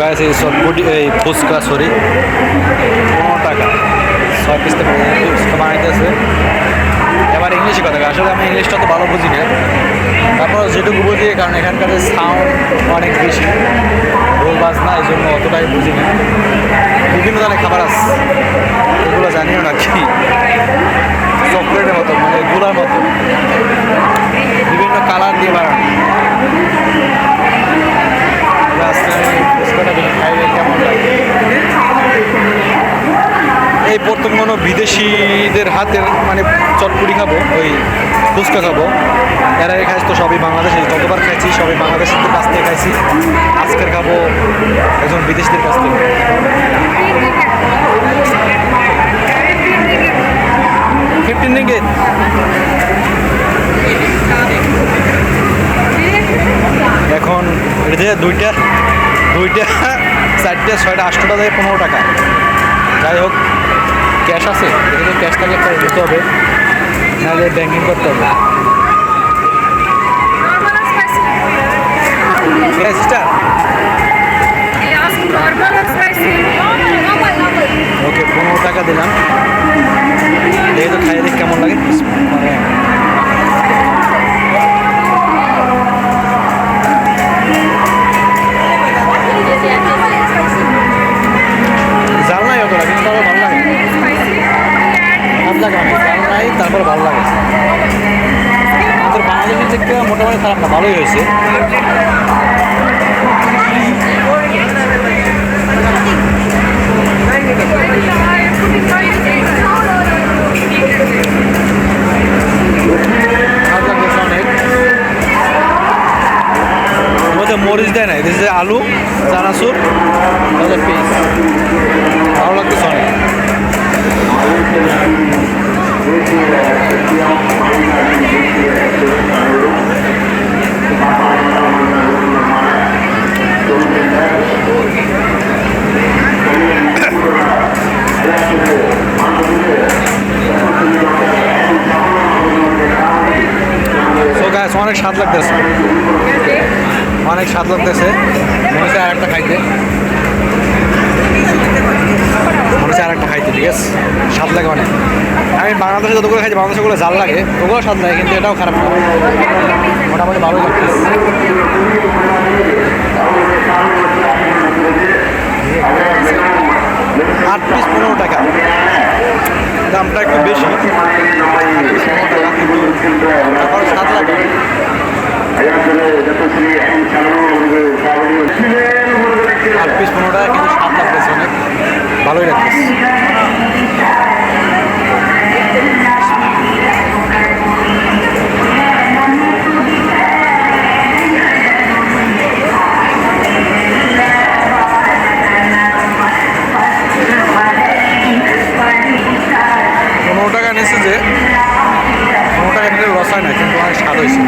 গাছ এই এই ফুচকা, সরি। পনেরো টাকা। ছয় পিস ফুচকা বানাইতেছে। এবার ইংলিশে কথা। আসলে আমি ইংলিশটা তো ভালো বুঝি না। তারপর যেটুকু বুঝি, কারণ এখানকার সাউন্ড অনেক বেশি। রোল বাজ না এই জন্য অতটাই বুঝি না। বিভিন্ন ধরনের খাবার আছে। এগুলো প্রথম কোনো বিদেশিদের হাতের মানে চটপুরি খাব, ওই ফুচকা খাব। এর আগে খাইছি তো সবই বাংলাদেশে, যতবার খাইছি সবই বাংলাদেশের কাছ থেকে খাইছি। আজকের খাব একজন বিদেশিদের কাছ থেকে। ফিফটিন এখন এটা দুইটা দুইটা, চারটে, ছয়টা আটটা থেকে পনেরো টাকা। যাই হোক ক্যাশ আছে? এখানে ক্যাশ থাকলে একটা দিতে হবে। নাহলে ব্যাঙ্কিং করতে হবে. ওকে পনেরো টাকা দিলাম। নাই তারপর ভালো লাগে। আমাদের বাংলাদেশের থেকে মোটামুটি খারাপ না, ভালোই হয়েছে। মরিচ দেয় না এটা যে আলু, চানাচুর পিস ভালো লাগতেছে অনেক স্বাদ লাগতেছে। অনেক স্বাদ লাগতেছে। মনে হচ্ছে আর একটা খাইতে। মনে হচ্ছে আর একটা খাইতে, ঠিক আছে? স্বাদ লাগে অনেক। আমি বাংলাদেশে যতগুলো খাইছি বাংলাদেশে জাল লাগে। ওগুলো স্বাদ লাগে কিন্তু এটাও খারাপ। মোটামুটি ভালোই লাগতেছে। আট পিস পনেরো টাকা। দামটা একটু বেশি। স্বাদ লাগে। পনেরো যে পনেরো টাকা নিলে রসায় না কিন্তু অনেক স্বাদ হয়েছে।